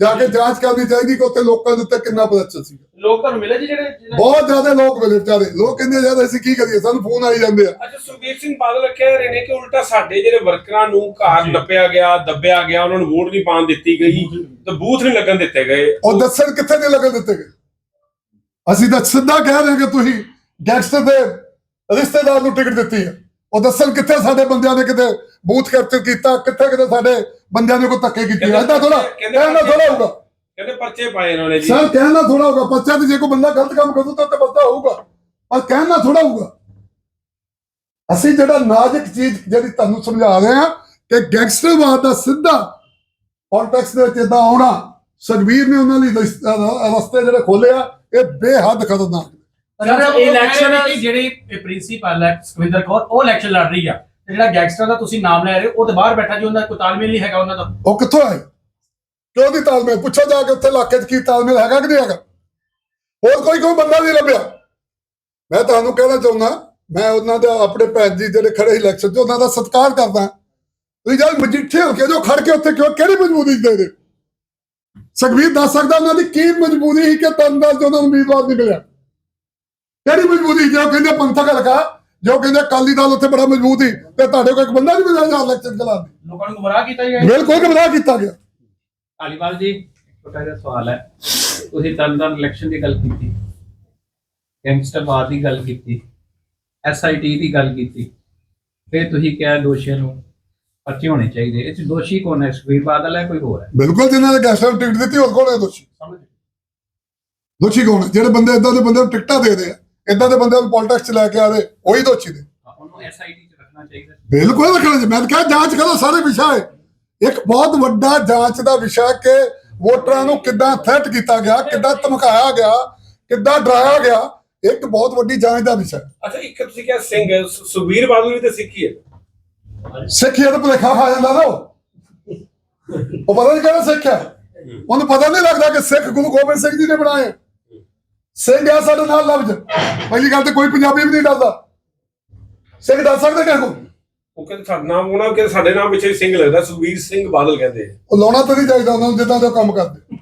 ਜਾ ਕੇ ਜਾਂਚ ਕਰਨੀ ਚਾਹੀਦੀ ਕਿ ਉੱਥੇ ਲੋਕਾਂ ਦੇ ਉੱਤੇ ਕਿੰਨਾ ਪ੍ਰੈਸ਼ਰ ਸੀ ਲੋਕ ਤੁਹਾਨੂੰ ਮਿਲੇ ਜੀ ਜਿਹੜੇ ਬਹੁਤ ਜ਼ਿਆਦਾ ਲੋਕ ਮਿਲੇ ਵਿਚਾਰੇ। ਲੋਕ ਕਹਿੰਦੇ ਯਾਰ ਅਸੀਂ ਕੀ ਕਰੀਏ? ਸਾਨੂੰ ਫੋਨ ਆਈ ਜਾਂਦੇ ਆ। ਅੱਛਾ ਸੁਖਬੀਰ ਸਿੰਘ ਬਾਦਲ ਕਹਿ ਰਹੇ ਨੇ ਕਿ ਉਲਟਾ ਸਾਡੇ ਜਿਹੜੇ ਵਰਕਰਾਂ ਨੂੰ ਘਰ ਦੱਬਿਆ ਗਿਆ ਦੱਬਿਆ ਗਿਆ ਉਹਨਾਂ ਨੂੰ ਵੋਟ ਨਹੀਂ ਪਾਉਣ ਦਿੱਤੀ ਗਈ। ਤੇ ਬੂਥ ਨਹੀਂ ਲੱਗਣ ਦਿੱਤੇ ਗਏ। ਉਹ ਦੱਸਣ ਕਿੱਥੇ ਨਹੀਂ ਲੱਗਣ ਦਿੱਤੇ ਗਏ? ਅਸੀਂ ਤਾਂ ਸਿੱਧਾ ਕਹਿ ਰਹੇ ਕਿ ਤੁਸੀਂ ਗੈਂਗਸਟਰ ਦੇ ਰਿਸ਼ਤੇਦਾਰ ਨੂੰ ਟਿਕਟ ਦਿੱਤੀ ਹੈ ਉਹ ਦੱਸਣ ਕਿੱਥੇ ਸਾਡੇ ਬੰਦਿਆਂ ਨੇ ਕਿਤੇ ਬੂਥ ਕੈਪਚਰ ਕੀਤਾ ਕਿੱਥੇ ਕਿਤੇ ਸਾਡੇ ਬੰਦਿਆਂ ਨੇ ਕੋਈ ਧੱਕੇ ਕੀਤੇ ਐਦਾਂ ਥੋੜਾ ਕਹਿਣਾ ਥੋੜਾ ਹੋਊਗਾ। ਕਹਿੰਦੇ ਪਰਚੇ ਪਾਏ ਇਹਨਾਂ ਨੇ ਜੀ। ਸਰ ਕਹਿਣਾ ਥੋੜਾ ਹੋਊਗਾ। ਬੱਚਾ ਤੇ ਜੇ ਕੋਈ ਬੰਦਾ ਗਲਤ ਕੰਮ ਕਰੂ ਤਾਂ ਤੇ ਬੱਚਾ ਹੋਊਗਾ। ਪਰ ਕਹਿਣਾ ਥੋੜਾ ਹੋਊਗਾ। ਅਸੀਂ ਜਿਹੜਾ ਨਾਜ਼ੁਕ ਚੀਜ਼ ਜਿਹੜੀ ਤੁਹਾਨੂੰ ਸਮਝਾ ਰਹੇ ਹਾਂ ਕਿ ਗੈਂਗਸਟਰਵਾਦ ਦਾ ਸਿੱਧਾ ਕੰਟੈਕਸਟ ਦੇ ਵਿੱਚ ਇਦਾਂ ਆਉਣਾ ਸੁਖਬੀਰ ਨੇ ਉਹਨਾਂ ਲਈ ਰਸਤੇ ਜਿਹੜੇ ਖੋਲੇ ਆ ਇਹ ਬੇਹੱਦ ਖਤਰਨਾਕ ਇਲੈਕਸ਼ਨ ਜਿਹੜੇ ਪ੍ਰਿੰਸੀਪਲ ਹੈ ਸੁਖਵਿੰਦਰ ਕੌਰ ਉਹ ਇਲੈਕਸ਼ਨ ਲੜ ਰਹੀ ਆ। ਤੇ ਜਿਹੜਾ ਗੈਂਗਸਟਰ ਦਾ ਤੁਸੀਂ ਨਾਮ ਲੈ ਰਹੇ ਹੋ, ਉਹ ਤੇ ਬਾਹਰ ਬੈਠਾ ਜੀ ਉਹਨਾਂ ਦਾ ਕੋਈ ਤਾਲਮੇਲ ਨਹੀਂ ਹੈਗਾ ਉਹਨਾਂ ਦਾ। ਉਹ ਕਿੱਥੋਂ ਆਏ? ਕਿਉਂ ਦੀ ਤਾਲਮੇਲ? ਪੁੱਛੋ ਜਾ ਕੇ ਉੱਥੇ ਇਲਾਕੇ 'ਚ ਕੀ ਤਾਲਮੇਲ ਹੈਗਾ ਕਿ ਨਹੀਂ ਹੈਗਾ। ਹੋਰ ਕੋਈ ਕੋਈ ਬੰਦਾ ਨਹੀਂ ਲੱਭਿਆ? ਮੈਂ ਤੁਹਾਨੂੰ ਕਹਿਣਾ ਚਾਹੁੰਦਾ, ਮੈਂ ਉਹਨਾਂ ਦਾ ਆਪਣੇ ਭੈਣ ਜੀ ਜਿਹੜੇ ਖੜੇ ਇਲੈਕਸ਼ਨ 'ਚ, ਉਹਨਾਂ ਦਾ ਸਤਿਕਾਰ ਕਰਦਾ। ਤੁਸੀਂ ਜਦ ਮਜੀਠੇ ਹੋ ਕੇ ਜੋ ਖੜ ਕੇ ਉੱਥੇ ਕਿਉਂ, ਕਿਹੜੀ ਮਜਬੂਰੀ ਦੇ ਦੇ ਸੁਖਬੀਰ ਦੱਸ ਸਕਦਾ ਉਹਨਾਂ ਦੀ ਕੀ ਮਜਬੂਰੀ ਸੀ ਕਿ ਤਨ ਨਾਲ ਉਹਨਾਂ ਨੂੰ ਉਮੀਦਵਾਰ ਨਹੀਂ ਮਿਲਿਆ? ਕਿਹੜੀ ਮਜਬੂਰੀ? ਜੋ ਕਹਿੰਦੇ ਪੰਥਕ ਹਲਕਾ ਜੋ ਕਹਿੰਦੇ ਅਕਾਲੀ ਦਲ ਉੱਥੇ ਬੜਾ ਮਜ਼ਬੂਤ ਸੀ ਤੇ ਤੁਹਾਡੇ ਕੋਲ ਇੱਕ ਬੰਦਾ ਨਹੀਂ ਮਿਲਿਆ ਜਾਂ ਇਲੈਕਸ਼ਨ ਚਲਾਉਣ ਲੋਕਾਂ ਨੂੰ ਗੁੰਮਰਾਹ ਕੀਤਾ ਗਿਆ ਬਿਲਕੁਲ ਗੁੰਮਰਾਹ ਕੀਤਾ ਗਿਆ। ਧਾਲੀਵਾਲ ਜੀ ਛੋਟਾ ਜਿਹਾ ਸਵਾਲ ਹੈ। ਤੁਸੀਂ ਤਰਨਤਾਰਨ ਇਲੈਕਸ਼ਨ ਦੀ ਗੱਲ ਕੀਤੀ ਗੈਂਗਸਟਰਵਾਦ ਦੀ ਗੱਲ ਕੀਤੀ ਐਸਆਈਟੀ ਦੀ ਗੱਲ ਕੀਤੀ ਫਿਰ ਤੁਸੀਂ ਕਿਹਾ ਦੋਸ਼ੀਆਂ ਨੂੰ ਪਰਚੇ ਹੋਣੇ ਚਾਹੀਦੇ। ਇਹ 'ਚ ਦੋਸ਼ੀ ਕੌਣ ਹੈ? ਸੁਖਬੀਰ ਬਾਦਲ ਹੈ ਕੋਈ ਹੋਰ ਹੈ? ਬਿਲਕੁਲ ਜਿਨ੍ਹਾਂ ਨੇ ਗੈਸਟਾਂ ਨੂੰ ਟਿਕਟ ਦਿੱਤੀ ਹੋਰ ਕੋਲ ਹੈ ਦੋਸ਼ੀ? ਦੋਸ਼ੀ ਕੌਣ ਹੈ? ਜਿਹੜੇ ਬੰਦੇ ਇਦਾਂ ਦੇ ਬੰਦੇ ਨੂੰ ਟਿਕਟਾਂ ਦੇ ਦੇ ਆ ਇਦਾਂ ਦੇ ਬੰਦੇ ਨੂੰ ਪੋਲਿਟਿਕਸ ਚ ਲੈ ਕੇ ਆ ਰਹੇ ਉਹੀ ਦੋਸ਼ੀ ਨੇ। ਉਹਨੂੰ ਐਸਆਈਟੀ 'ਚ ਰੱਖਣਾ ਚਾਹੀਦਾ ਬਿਲਕੁਲ ਰੱਖਣਾ ਜੀ। ਮੈਂ ਤਾਂ ਕਿਹਾ ਜਾਂਚ ਕਰੋ ਸਾਰੇ ਵਿਸ਼ਾ ਹੈ। ਇੱਕ ਬਹੁਤ ਵੱਡਾ ਜਾਂਚ ਦਾ ਵਿਸ਼ਾ ਕਿ ਵੋਟਰਾਂ ਨੂੰ ਕਿੱਦਾਂ ਥ੍ਰੈਟ ਕੀਤਾ ਗਿਆ ਕਿੱਦਾਂ ਧਮਕਾਇਆ ਗਿਆ ਕਿੱਦਾਂ ਡਰਾਇਆ ਗਿਆ। ਇੱਕ ਬਹੁਤ ਵੱਡੀ ਜਾਂਚ ਦਾ ਵਿਸ਼ਾ ਅੱਛਾ ਇੱਕ ਤੁਸੀਂ ਕਿਹਾ ਸਿੰਘ ਹੈ, ਸੁ- ਸੁਖਬੀਰ ਬਾਦਲ ਵੀ ਤੇ ਸਿੱਖੀ ਹੈ। ਸਿੱਖੀ ਦਾ ਭੁਲੇਖਾ ਖਾ ਜਾਂਦਾ ਨਾ ਉਹ। ਉਹ ਪਤਾ ਨਹੀਂ ਕਿਹੜਾ ਸਿੱਖ ਹੈ। ਉਹਨੂੰ ਪਤਾ ਨਹੀਂ ਲੱਗਦਾ ਕਿ ਸਿੱਖ ਗੁਰੂ ਗੋਬਿੰਦ ਸਿੰਘ ਜੀ ਨੇ ਬਣਾਏ। ਸਿੰਘ ਆ ਸਾਡੇ ਨਾਲ ਲਫ਼ਜ਼ ਪਹਿਲੀ ਗੱਲ ਤੇ ਕੋਈ ਪੰਜਾਬੀ ਵੀ ਨਹੀਂ ਦੱਸਦਾ ਸਿੰਘ ਦੱਸ ਸਕਦੇ ਕਿਸੇ ਨੂੰ ਉਹ ਕਹਿੰਦੇ ਸਾਡਾ ਨਾਮ ਉਹਨਾਂ ਕਿ ਸਾਡੇ ਨਾਮ ਪਿੱਛੇ ਸਿੰਘ ਲੱਗਦਾ ਸੁਖਬੀਰ ਸਿੰਘ ਬਾਦਲ ਕਹਿੰਦੇ ਉਹ ਲਾਉਣਾ ਤਾਂ ਨਹੀਂ ਚਾਹੀਦਾ ਉਹਨਾਂ ਨੂੰ ਜਿੱਦਾਂ ਦੇ ਉਹ ਕੰਮ ਕਰਦੇ।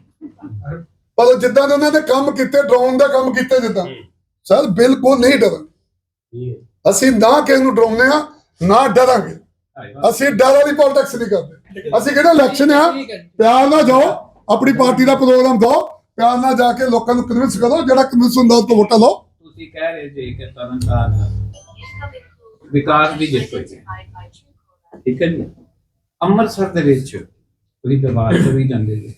ਪਰ ਉਹ ਜਿੱਦਾਂ ਦੇ ਉਹਨਾਂ ਦੇ ਕੰਮ ਕੀਤੇ ਡਰਾਉਣ ਦਾ ਕੰਮ ਕੀਤੇ ਜਿੱਦਾਂ। ਸਰ ਬਿਲਕੁਲ ਨਹੀਂ ਡਰਾਂਗੇ ਅਸੀਂ ਨਾ ਕਿਸੇ ਨੂੰ ਡਰਾਉਂਦੇ ਆ ਨਾ ਡਰਾਂਗੇ। ਅਸੀਂ ਡਰ ਵਾਲੀ ਪੋਲਿਟਿਕਸ ਨਹੀਂ ਕਰਦੇ। ਅਸੀਂ ਕਿਹੜਾ ਇਲੈਕਸ਼ਨ ਆ? ਪਿਆਰ ਨਾਲ ਜਾਓ ਆਪਣੀ ਪਾਰਟੀ ਦਾ ਪ੍ਰੋਗਰਾਮ ਦਿਓ। ਪਿਆਰ ਨਾਲ ਜਾ ਕੇ ਲੋਕਾਂ ਨੂੰ ਕਨਵਿੰਸ ਕਰੋ ਜਿਹੜਾ ਕਨਵਿੰਸ ਹੁੰਦਾ ਉਹ ਤੋਂ ਵੋਟਾਂ ਲਓ। ਤੁਸੀਂ ਕਹਿ ਰਹੇ ਜੀ ਕਿ ਤਰਨਤਾਰਨ ਵਿਕਾਸ ਦੀ ਜਿੱਤ ਹੋਈ ਹੈ ਠੀਕ ਹੈ ਜੀ? ਅੰਮ੍ਰਿਤਸਰ ਦੇ ਵਿੱਚ ਤੁਸੀਂ ਦਰਬਾਰ ਤੇ ਵੀ ਜਾਂਦੇ ਜੀ।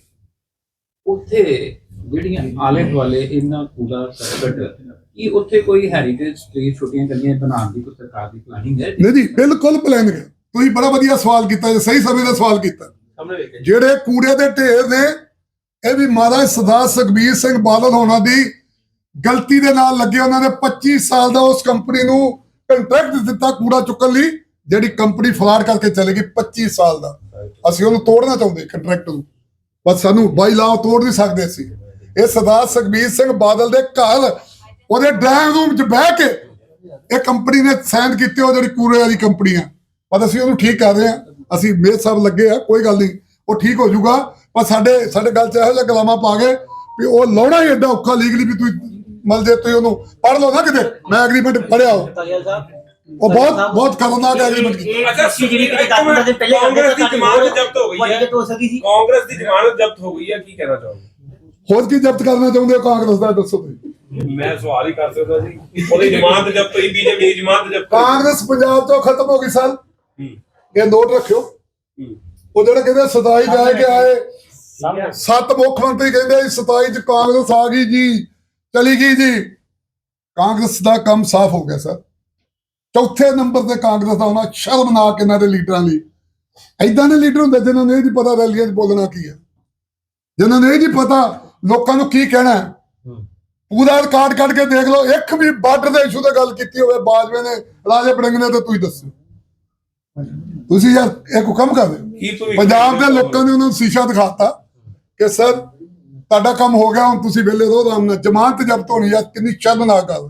ਉੱਥੇ ਜਿਹੜੀਆਂ ਆਲੇ ਦੁਆਲੇ ਇੰਨਾ ਕੂੜਾ ਕਰਕਟ ਕੀ ਉੱਥੇ ਕੋਈ ਹੈਰੀਟੇਜ ਸਟਰੀਟ ਛੋਟੀਆਂ ਗਲੀਆਂ ਬਣਾਉਣ ਦੀ ਕੋਈ ਸਰਕਾਰ ਦੀ ਪਲਾਨਿੰਗ ਹੈ ਨਹੀਂ ਜੀ ਬਿਲਕੁਲ ਪਲਾਨ ਹੈ। ਤੁਸੀਂ ਬੜਾ ਵਧੀਆ ਸਵਾਲ ਕੀਤਾ ਜੀ ਸਹੀ ਸਮੇਂ ਦਾ ਸਵਾਲ ਕੀਤਾ। ਜਿਹੜੇ ਕੂੜੇ ਦੇ ਢੇਰ ਨੇ ਇਹ ਵੀ ਮਹਾਰਾਜ ਸਰਦਾਰ ਸੁਖਬੀਰ ਸਿੰਘ ਬਾਦਲ ਹੋਣਾ ਦੀ ਗਲਤੀ ਦੇ ਨਾਲ ਲੱਗੇ ਉਹਨਾਂ ਨੇ 25 ਸਾਲ ਦਾ ਉਸ ਕੰਪਨੀ ਨੂੰ ਕੰਟਰੈਕਟ ਦਿੱਤਾ ਕੂੜਾ ਚੁੱਕਣ ਲਈ, ਜਿਹੜੀ ਕੰਪਨੀ ਫਲਾਟ ਕਰਕੇ ਚਲੇ ਗਈ 25 ਸਾਲ ਦਾ। ਅਸੀਂ ਉਹਨੂੰ ਤੋੜਨਾ ਚਾਹੁੰਦੇ ਕੰਟਰੈਕਟ ਨੂੰ। ਪਰ ਸਾਨੂੰ ਬਾਈ ਲਾਅ ਤੋੜ ਨਹੀਂ ਸਕਦੇ ਸੀ ਇਹ ਸਰਦਾਰ ਸੁਖਬੀਰ ਸਿੰਘ ਬਾਦਲ ਦੇ ਘਰ, ਉਹਦੇ ਡਰਾਈਵਿੰਗ ਰੂਮ 'ਚ ਬਹਿ ਕੇ ਇਹ ਕੰਪਨੀ ਨੇ ਸਾਈਨ ਕੀਤੇ, ਉਹ ਜਿਹੜੀ ਕੂੜੇ ਵਾਲੀ ਕੰਪਨੀ ਆ। ਪਰ ਅਸੀਂ ਉਹਨੂੰ ਠੀਕ ਕਰ ਰਹੇ ਆ ਅਸੀਂ ਮੇਰ ਸਾਹਿਬ ਲੱਗੇ ਆ, ਕੋਈ ਗੱਲ ਨਹੀਂ। ਉਹ ਠੀਕ ਹੋ ਜਾਊਗਾ। ਪਰ ਸਾਡੇ ਸਾਡੇ ਗੱਲ 'ਚ ਇਹੋ ਜਿਹਾ ਗਲਾਮਾ ਪਾ ਗਏ ਵੀ ਉਹ ਲਾਉਣਾ ਹੀ ਐਡਾ ਔਖਾ ਲੀਗਲੀ ਵੀ ਤੁਸੀਂ ਮਲ ਜੇ ਤੁਸੀਂ ਉਹਨੂੰ ਪੜ੍ਹ ਲਓ ਨਾ ਕਿਤੇ ਮੈਂ ਐਗਰੀਮੈਂਟ ਪੜਿਆ ਉਹ ਸਾਹਿਬ ਉਹ ਬਹੁਤ ਬਹੁਤ ਖਤਰਨਾਕ ਐਗਰੀਮੈਂਟ ਇਹ ਅੱਛਾ, ਜਿਹੜੀ ਕਿਤੇ ਇੱਕ 10 15 ਦਿਨ ਪਹਿਲੇ ਕਰਦੇ ਕਾਂਗਰਸ ਦੀ ਤਾਂ ਜ਼ਮਾਨਤ ਜ਼ਬਤ ਹੋ ਗਈ ਹੈ। ਵੱਡੀ ਹੋ ਸਕਦੀ ਸੀ। ਕਾਂਗਰਸ ਦੀ ਜ਼ਮਾਨਤ ਜ਼ਬਤ ਹੋ ਗਈ ਹੈ ਕੀ ਕਹਿਣਾ ਚਾਹੋਗੇ? ਹੋਰ ਕੀ ਜ਼ਬਤ ਕਰਨਾ ਚਾਹੁੰਦੇ ਹੋ ਕਾਂਗਰਸ ਦਾ ਦੱਸੋ ਤੁਸੀਂ। ਮੈਂ ਸਵਾਲ ਹੀ ਕਰ ਸਕਦਾ ਜੀ। ਉਹਦੀ ਜ਼ਮਾਨਤ ਜ਼ਬਤ ਹੋਈ ਬੀਜੇਪੀ ਦੀ ਜ਼ਮਾਨਤ ਜ਼ਬਤ ਕਾਂਗਰਸ ਪੰਜਾਬ ਤੋਂ ਖਤਮ ਹੋ ਗਈ ਸਰ। ਹੂੰ, ਇਹ ਨੋਟ ਰੱਖਿਓ। ਹੂੰ। ਉਹ ਜਿਹੜੇ ਕਹਿੰਦੇ ਸਤਾਈ ਜਾ ਕੇ ਆਏ। ਸੱਤ ਮੁੱਖ ਮੰਤਰੀ ਕਹਿੰਦੇ ਸੀ 27 ਚ ਕਾਂਗਰਸ ਆ ਗਈ ਜੀ ਚਲੀ ਗਈ ਜੀ। ਕਾਂਗਰਸ ਦਾ ਕੰਮ ਸਾਫ਼ ਹੋ ਗਿਆ ਸਰ। ਚੌਥੇ ਨੰਬਰ ਤੇ ਕਾਂਗਰਸ ਦਾ ਹੋਣਾ ਸ਼ਰਮਨਾਕ ਇਹਨਾਂ ਦੇ ਲੀਡਰਾਂ ਲਈ। ਐਦਾਂ ਦੇ ਲੀਡਰ ਹੁੰਦੇ ਜਿਨ੍ਹਾਂ ਨੂੰ ਇਹ ਨਹੀਂ ਪਤਾ ਰੈਲੀਆਂ 'ਚ ਬੋਲਣਾ ਕੀ ਹੈ। ਜਿਨ੍ਹਾਂ ਨੂੰ ਇਹ ਨਹੀਂ ਪਤਾ ਲੋਕਾਂ ਨੂੰ ਕੀ ਕਹਿਣਾ ਹੈ। ਪੂਰਾ ਰਿਕਾਰਡ ਕੱਢ ਕੇ ਦੇਖ ਲਓ ਇੱਕ ਵੀ ਬਾਰਡਰ ਦੇ ਇਸ਼ੂ ਤੇ ਗੱਲ ਕੀਤੀ ਹੋਵੇ ਬਾਜਵੇ ਨੇ ਰਾਜੇ ਬੜਿੰਗ ਨੇ ਤੇ ਤੁਸੀਂ ਦੱਸੋ। ਤੁਸੀਂ ਯਾਰ ਕੰਮ ਦਿਓ। ਕੀ ਭਵਿੱਖ ਪੰਜਾਬ ਦੇ ਲੋਕਾਂ ਨੇ ਉਹਨਾਂ ਨੂੰ ਸ਼ੀਸ਼ਾ ਦਿਖਾਤਾ ਕਿ ਸਰ ਤੁਹਾਡਾ ਕੰਮ ਹੋ ਗਿਆ ਹੁਣ ਤੁਸੀਂ ਵਿਹਲੇ ਰਹੋ ਆਰਾਮ ਨਾਲ ਜ਼ਮਾਨਤ ਜ਼ਬਤ ਹੋਣੀ ਆ ਕਿੰਨੀ ਸ਼ਰਮਨਾਕ ਗੱਲ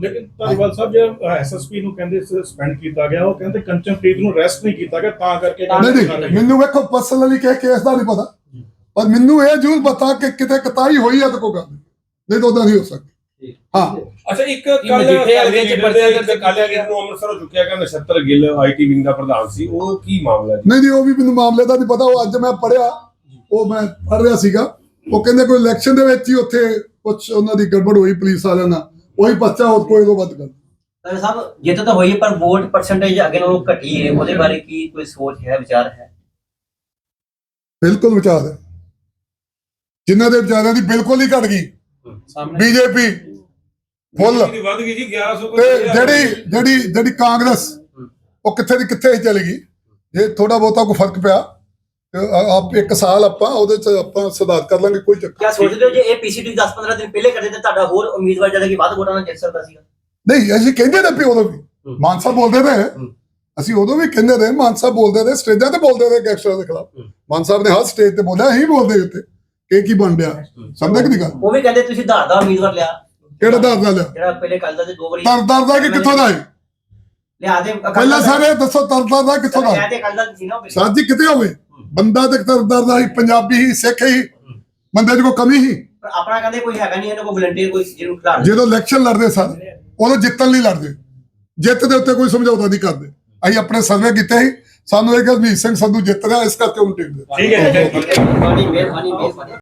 ਲੇਕਿਨ ਧਾਲੀਵਾਲ ਸਾਹਿਬ ਜਿਹੜਾ ਐਸਐਸਪੀ ਨੂੰ ਕਹਿੰਦੇ ਸਸਪੈਂਡ ਕੀਤਾ ਗਿਆ ਉਹ ਕਹਿੰਦੇ ਕੰਚਨਪ੍ਰੀਤ ਨੂੰ ਅਰੈਸਟ ਨਹੀਂ ਕੀਤਾ ਗਿਆ ਤਾਂ ਕਰਕੇ ਨਹੀਂ ਨਹੀਂ ਮੈਨੂੰ ਵੇਖੋ ਪਰਸਨਲੀ ਕਿ ਕੇਸ ਦਾ ਨਹੀਂ ਪਤਾ। ਪਰ ਮੈਨੂੰ ਇਹ ਜ਼ਰੂਰ ਪਤਾ ਕਿ ਕਿਤੇ ਕਤਾਈ ਹੋਈ ਆ ਤਾਂ ਕੋਈ ਗੱਲ ਨਹੀਂ। ਨਹੀਂ ਤਾਂ ਨਹੀਂ ਹੋ ਸਕਦੀ। ਹਾਂ। ਅੱਛਾ ਇੱਕ ਕੱਲ ਮਜੀਠੇ ਹਲਕੇ ਚ ਪਰਚਾ ਦਰਜ ਕਰ ਲਿਆ ਗਿਆ। ਨੂੰ ਅੰਮ੍ਰਿਤਸਰੋਂ ਚੁੱਕਿਆ ਗਿਆ ਨਛੱਤਰ ਗਿੱਲ ਆਈਟੀ ਵਿੰਗ ਦਾ ਪ੍ਰਧਾਨ ਸੀ ਉਹ ਕੀ ਮਾਮਲਾ ਜੀ? ਨਹੀਂ ਨਹੀਂ ਉਹ ਵੀ ਮੈਨੂੰ ਮਾਮਲੇ ਦਾ ਨਹੀਂ ਪਤਾ ਉਹ ਅੱਜ ਮੈਂ ਪੜਿਆ ਉਹ ਮੈਂ ਪੜ ਰਿਹਾ ਸੀਗਾ। ਉਹ ਕਹਿੰਦੇ ਕੋਈ ਇਲੈਕਸ਼ਨ ਦੇ ਵਿੱਚ ਹੀ ਉੱਥੇ ਕੁਝ ਉਹਨਾਂ ਦੀ ਗੜਬੜ ਹੋਈ ਪੁਲਿਸ ਵਾਲਿਆਂ ਨਾਲ। ਉਹੀ ਬੱਚਾ ਹੋਰ ਕੋਈ ਤੋਂ ਵੱਧ ਗੱਲ ਤਾਲੀਵਾਲ ਸਾਹਿਬ ਜਿੱਤ ਤਾਂ ਹੋਈ ਹੈ, ਪਰ ਵੋਟ ਪਰਸੈਂਟੇਜ ਅੱਗੇ ਨਾਲੋਂ ਘਟੀ ਹੈ। ਉਹਦੇ ਬਾਰੇ ਕੀ ਕੋਈ ਸੋਚ ਹੈ ਵਿਚਾਰ ਹੈ? ਬਿਲਕੁਲ ਵਿਚਾਰ ਹੈ। ਜਿਨ੍ਹਾਂ ਦੇ ਵਿਚਾਰਾਂ ਦੀ ਬਿਲਕੁਲ ਹੀ ਘਟ ਗਈ। ਸਾਹਮਣੇ ਬੀਜੇਪੀ ਫੁੱਲ। ਦੀ ਵੱਧ ਗਈ ਜੀ 1100 ਤੇ ਜਿਹੜੀ ਜਿਹੜੀ ਜਿਹੜੀ ਕਾਂਗਰਸ ਉਹ ਕਿੱਥੇ ਦੀ ਕਿੱਥੇ ਹੀ ਚਲੀ ਗਈ? ਜੇ ਥੋੜਾ ਬਹੁਤਾ ਕੋਈ ਫ਼ਰਕ ਪਿਆ ਤੇ ਆ- ਆਪ ਇੱਕ ਸਾਲ ਆਪਾਂ ਉਹਦੇ ਚ ਆਪਾਂ ਸੁਧਾਰ ਕਰ ਲਾਂਗੇ ਕੋਈ ਚੱਕਰ ਕਿਆ ਸੋਚਦੇ ਹੋ ਜੇ ਇਹ ਪੀਸੀਟੀ 10 15 ਦਿਨ ਪਹਿਲੇ ਕਰਦੇ ਤਾਂ ਤੁਹਾਡਾ ਹੋਰ ਉਮੀਦਵਾਰ ਜਿਹੜਾ ਕਿ ਵੱਧ ਵੋਟਾਂ ਨਾਲ ਜਿੱਤ ਸਕਦਾ ਸੀਗਾ? ਨਹੀਂ ਅਸੀਂ ਕਹਿੰਦੇ ਨੇ ਪਿਓ ਨੂੰ ਵੀ। ਮਾਨਸਾ ਬੋਲਦੇ ਨੇ ਅਸੀਂ ਉਦੋਂ ਵੀ ਕਹਿੰਦੇ ਰਹੇ ਮਾਨ ਸਾਹਿਬ ਬੋਲਦੇ ਰਹੇ ਸਟੇਜਾਂ ਤੇ ਬੋਲਦੇ ਰਹੇ ਗੈਂਗਸਟਰਾਂ ਦੇ ਖਿਲਾਫ। ਮਾਨ ਸਾਹਿਬ ਨੇ ਹਰ ਸਟੇਜ ਤੇ ਬੋਲਿਆ ਅਸੀਂ ਬੋਲਦੇ ਉੱਤੇ ਕਿ ਕੀ ਬਣ ਰਿਹਾ। ਸਮਝਦੇ ਕਿ ਨਹੀਂ ਗੱਲ? ਉਹ ਵੀ ਕਹਿੰਦੇ ਤੁਸੀਂ ਧਾਰ ਦਾ ਉਮੀਦਵਾਰ ਲਿਆ। ਕਿਹੜਾ ਦਰ ਦਾ ਲਿਆ ਜਿਹੜਾ ਪਹਿਲੇ ਕੱਲ ਦਾ ਤੇ ਦੋ ਵਾਰੀ ਦਰ ਦਰ ਦਾ ਕਿ ਕਿੱਥੋਂ ਦਾ ਹੈ? ਲਿਆ ਦੇ ਪਹਿਲਾਂ ਸਾਰੇ ਦੱਸੋ ਦਰ ਦਰ ਦਾ ਕਿੱਥੋਂ ਦਾ? ਹੈ? ਲਿਆ ਤੇ ਕੱਲ ਦਾ ਸੀ ਨਾ ਜੀ ਕਿਤੇ ਹੋਵੇ? ਬੰਦਾ ਤੇ ਦਰ ਦਰ ਦਾ ਹੀ ਪੰਜਾਬੀ ਹੀ ਸਿੱਖ ਹੀ ਬੰਦੇ 'ਚ ਕੋਈ ਕਮੀ ਹੀ? ਪਰ ਆਪਣਾ ਕਹਿੰਦੇ ਕੋਈ ਹੈਗਾ ਨਹੀਂ ਇਹਨਾਂ ਕੋਲ ਵਲੰਟੀਅਰ ਕੋਈ ਜਿਹਨੂੰ ਖਿਲਾੜ ਜਦੋਂ ਇਲੈਕਸ਼ਨ ਲੜਦੇ ਸਨ ਉਦੋਂ ਜਿੱਤਣ ਲਈ ਲੜਦੇ। ਜਿੱਤ ਦੇ ਉੱਤੇ ਕੋਈ ਸਮਝੌਤਾ ਨਹੀਂ ਕਰਦੇ। ਅਸੀਂ ਆਪਣੇ ਸਰਵੇ ਕੀਤੇ ਸੀ ਸਾਨੂੰ ਇਹ ਕਿ ਹਰਮੀਤ ਸਿੰਘ ਸੰਧੂ ਜਿੱਤ ਰਿਹਾ ਇਸ ਕਰਕੇ ਉਹਨੂੰ ਟਿਕਟ ਦਿੱਤਾ ਠੀਕ ਹੈ। ਜੀ ਮਿਹਰਬਾਨੀ ਮਿਹਰਬਾਨੀ।